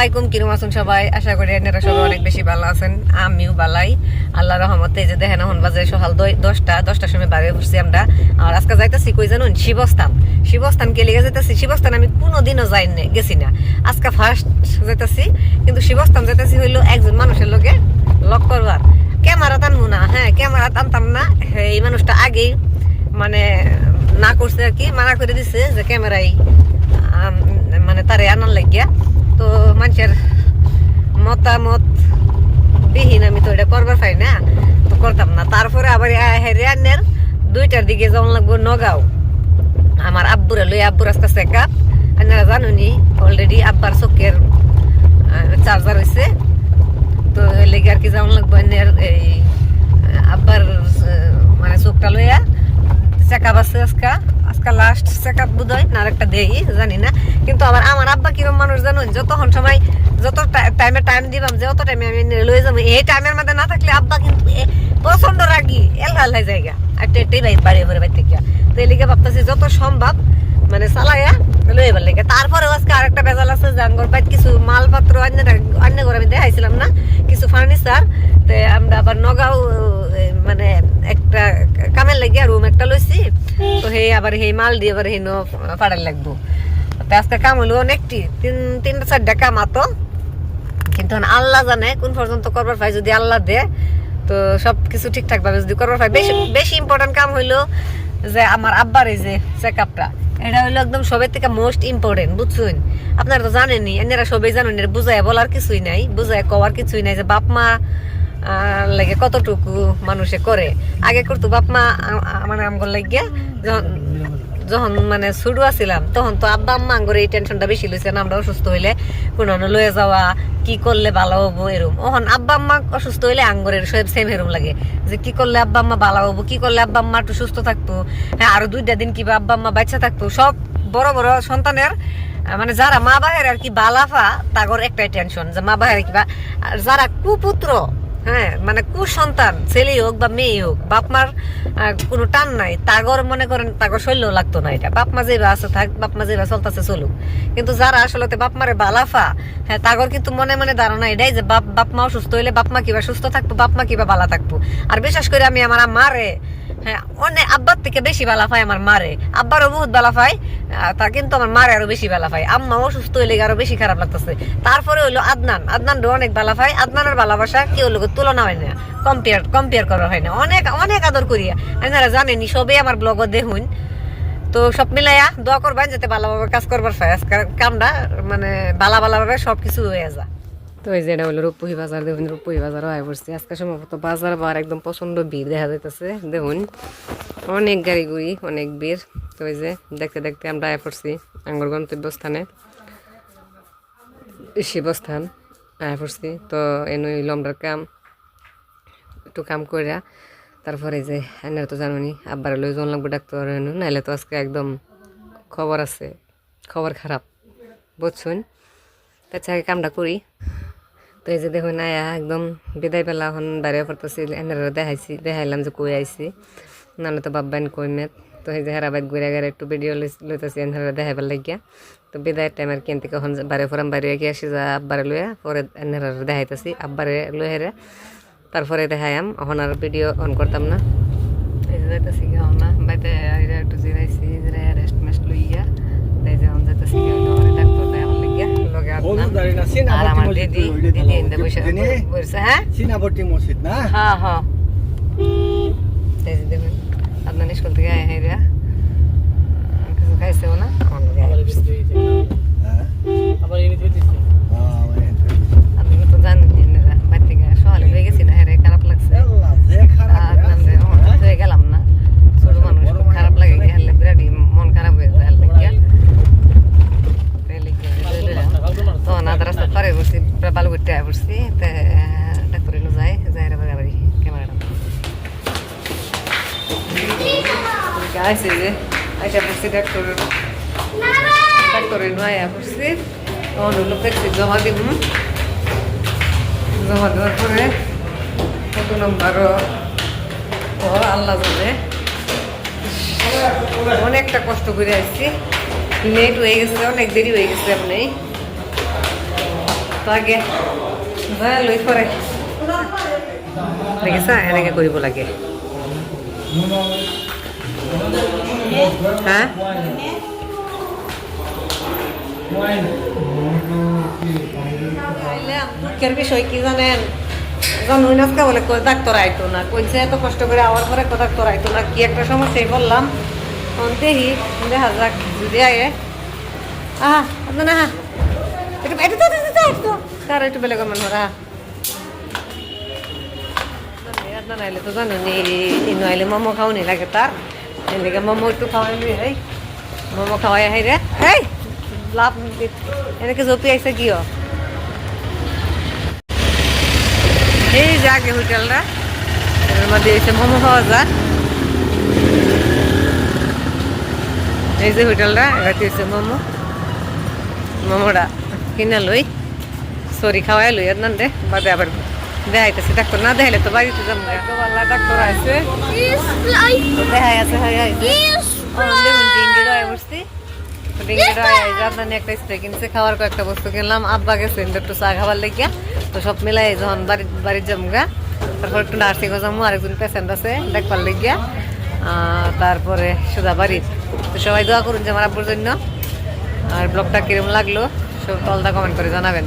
আলাইকুম, কিরম আছেন সবাই? আশা করি আপনারা সবাই অনেক বেশি ভালো আছেন। আমিও বালাই আল্লাহ রহমতে এই যে দেখেন, এখন বাজে সকাল দশটা, দশটার সময় বাইরে ঘুরছি আমরা। আর আজকে যাইতেছি কই জানুন? শিবস্থান। শিবস্থান কে লিগে যাইতেছি? শিবস্থান আমি কোনোদিনও যাই গেছি না। আজকে ফার্স্ট যাইতেছি, কিন্তু শিবস্থান যাইতেছি হইল একজন মানুষের লোকে লক করবার। ক্যামেরা টানবো না হ্যাঁ ক্যামেরা টানতাম না। এই মানুষটা আগেই মানে না করছে আর কি, মানা করে দিছে যে ক্যামেরাই মানে তারে আনার লাগিয়া। তো মানুষের মতামত বিহীন আমি তো এটা করবার পাই না, তো করতাম না। তারপরে আবার হেরে আনের দুইটার দিকে যেমন লাগবো নগাঁও। আমার আব্বুরে লই আব্বুর আজকে চেক আপ আপনারা জানুনি অলরেডি আব্বার চোখের চার্জার হয়েছে তো লেগে আর কি যেমন লাগবো এই, আব্বার মানে চোখটা লইয়া আছে আজকে। আজকে লাস্ট বোধ হয় না দেই, জানি না। কিন্তু আবার আমার আব্বা কিরম মানুষ জানো যতক্ষণ সময়, যত টাইমে টাইম দিবাম, যে অত টাইমে আমি লয়ে যাব। এই টাইমের মধ্যে না থাকলে আব্বা কিন্তু প্রচণ্ড রাগি এলা এলাই জায়গা। আর টেটেই বাড়ি বাড়ি তো এলিকে ভাবতেছি যত সম্ভব মানে চালাইয়া লয়ে এবার লেগে। তারপরেও আজকে আরেকটা বেজাল আছে জানগর বাইত কিছু মালপত্র অন্য ঘরে আমি দেখাইছিলাম না, কিছু ফার্নিচার তে আমরা আবার নগাঁও মানে একটা কামের লাগিয়া রুম একটা লইছি, তো সেই আবার সেই মাল দিয়ে আবার সেই পাড়ার লাগবো। তো আজকে কাম হলো অনেকটি, তিন, তিনটা, চারটা কাম আতো। কিন্তু আল্লাহ জানে কোন পর্যন্ত করবার পাই যদি আল্লাহ দে, তো সব কিছু ঠিকঠাক ভাবে যদি করবার পাই বেশি বেশি ইম্পর্টেন্ট কাম হইল যে আমার আব্বার এই যে চেক আপটা এটা হলো একদম সবের থেকে মোস্ট ইম্পর্টেন্ট বুঝছেন? আপনারা তো জানেনই, এনারা সবাই জানেন, এর বুঝায় বলার কিছুই নাই বুঝায় কওয়ার কিছুই নাই যে বাপ মা লাগে কতটুকু মানুষে করে। আগে করতো বাপ মা মানে আমগর লাগিয়া যখন যখন মানে ছোটো আছিলাম, তখন তো আব্বা আম্মা আঙ্গর এই টেনশনটা বেশি লইছে না, আমরা অসুস্থ হইলে কোনো লয়ে যাওয়া, কি করলে ভালো হব এরম। ওখন আব্বা আম্মা অসুস্থ হইলে আঙ্গরের সব সেম এরম লাগে, যে কি করলে আব্বা আম্মা ভালো হব, কি করলে আব্বা আম্মা একটু সুস্থ থাকতো হ্যাঁ আরও দুইটা দিন কিবা আব্বা আম্মা বাচ্চা থাকতো সব বড় বড় সন্তানের মানে যারা মা বাহের আর কি বালাফা, তাগর একটাই টেনশন যে মা বাহের কিবা যারা কুপুত্র হ্যাঁ মানে কুসন্তান ছেলে হোক বা মেয়ে হোক, বাপ মার কোনো টান নাই। তাগর মনে করেন তাগর শৈল্য লাগতো না এটা। বাপ মা যেভাবে আছে থাক, বাপ মা যেভাবে চলতেছে চলুক। কিন্তু যারা আসলে বাপ মারে বালাফা হ্যাঁ তাগর কিন্তু মনে মনে ধারণা এটাই যে বাপ বাপ মা অসুস্থ হইলে বাপ মা কিবা সুস্থ থাকব, বাপ মা কিবা বালা থাকব। আর বিশেষ করে আমি আমার মারে হ্যাঁ অনেক আব্বার থেকে বেশি বালা পাই আমার মারে। আব্বারও বহুত বালা পাই আহ, তা কিন্তু আমার মারে আরও বেশি বালা পাই আম্মা অসুস্থ হইলে আরও বেশি খারাপ লাগতেছে। তারপরে হইল আদনান। আদনান অনেক বালা পাই আদনানের ভালোবাসা কেউ লোক তুলনা হয় না। কম্পেয়ার কম্পেয়ার করা হয় না। অনেক অনেক আদর করিয়া। আপনারা জানেনি সবে আমার ব্লগও দেখুন। তো সব মিলাইয়া দোয়া করবেন যাতে ভালোভাবে কাজ করবার কামটা মানে ভালো ভালোভাবে সব কিছু হয়ে যায়। তো এই যে এটা হলো রূপপুহি বাজার, দেখুন রূপপুহি বাজারও আয় পড়ছে। আজকে সম্ভবত বাজার বার একদম প্রচণ্ড ভিড় দেখা যাইতেছে। দেখুন, অনেক গাড়ি গুড়ি অনেক ভিড়। তো এই যে দেখতে দেখতে আমরা আয় পড়ছি আঙ্গুর গন্তব্যস্থানে। শিবস্থান আয় পড়ছি। তো এনে লম্বার কাম, একটু কাম কইরা তারপরে যে এনারা তো জানুনি, আব্বার লই জন লাগবে ডাক্তার নাইলে তো আজকে একদম খবর আছে, খবর খারাপ, বুঝছুন? তাছাড়া কামটা করি। এই যে দেখুন, আয়া একদম বিদায় পেলা এখন বাইরে পড়তেছি, এনারা দেখাইছি, দেখাইলাম যে কই আইছি। নাহলে তো বাব্বাইন কই মেত তো এই যে হেরা বাইক ঘুরে গেলে একটু ভিডিও লইতেছি, এনারা দেখাইবার লাগিয়া। তো বিদায়ের টাইম আর কেন থেকে এখন বাইরে ফরাম বাইরে গিয়ে আসি যা আব্বারে লইয়া, পরে এনারা দেখাইতেছি, আব্বারে লই হেরে। তারপরে দেখাইম এখন আর ভিডিও অন করতাম না। এই যে যাইতেছি না, বাইতে একটু জিরাইছি আর আমার দিদি দিদি ভালো বসে বসে হ্যাঁ? সিনাপট্টি মসজিদ না? হ্যাঁ হ্যাঁ। আপনার স্কুল থেকে আয় হাইরা কিছু খাইছেও না? আমার। হ্যাঁ? আবার এনে দিয়ে দিচ্ছে হ্যাঁ, ওই আপনি তো জানেন এনারা বাড়ি থেকে সকালে হয়ে গেছি না হেরে খারাপ লাগছে আল্লাহ, যে খারাপ আর হয়ে আছে, নামে হ্যাঁ? হয়ে গেলাম না ছোট মানুষ খুব খারাপ লাগে গিয়ে হারলে বিরাটই মন খারাপ হয়ে যায় হারলে গিয়া তাইলে গিয়া এই যে লইলাম। তখন আধা রাস্তা পারে বসছি বালু করতে আয় ডাক্তার এলো যায় রে বাড়ি ক্যামেরাটা গাইছে যে আইসা পড়ছি ডাক্তার ডাক্তারের নয় পড়ছি তখন হলো দেখছি জমা দিব জমা দেওয়ার পরে কত নম্বরও ও আল্লাহ জানে অনেকটা কষ্ট করে আসছি লেট হয়ে গেছে অনেক দেরি হয়ে গেছে আপনি যা লৈ পৰে দেখিছা এনেকে কৰিব লাগে। হা? দুঃখের বিষয় কি জানেন জানুই আজকে বলে কই ডাক্তার আইতো না। কইছে এত কষ্ট করে আওয়ার পরে ডাক্তার আইতো না। কি একটা সমস্যায় বললাম। দেখি দেখা যাক যদি আগে আহা আপনার না একটু একটু তো একটু তো একটু কার একটু বেলে করবেন ওরা নাইলে তো জানো নি নইলে মোমো খাওয়ানি লাগে তার। এদিকে মোমো একটু খাওয়াই এই মোমো খাওয়াই হাই রে। এই লাভ এনেকে জপি কিয়? এই যে আগে হোটেলটা এর মধ্যে এসে মোমো খাওয়া এই যে হোটেলটা এটাতে এসে মোমো। মোমোটা কিনা লই সরি খাওয়াই লই আর দে বাদে আবার দেখাইতেছে ডাক্তার না দেখাইলে তো বাড়িতে যাব ডাক্তার আছে দেখাই আছে হাই আইছে দেখুন ডিঙ্গি বসছি একটা স্প্রে কিনছে খাওয়ার কয়েকটা বস্তু কিনলাম আব্বা গেছে একটু চা খাবার লেগিয়া তো সব মিলাই যখন বাড়ি বাড়ির তারপর একটু নার্সিংও যাব আরেকজন পেশেন্ট আছে দেখবার লেগিয়া তারপরে সোজা বাড়ি তো সবাই দোয়া করুন যে আমার আব্বুর জন্য আর ব্লগটা কিরম লাগল সব তলদা কমেন্ট করে জানাবেন।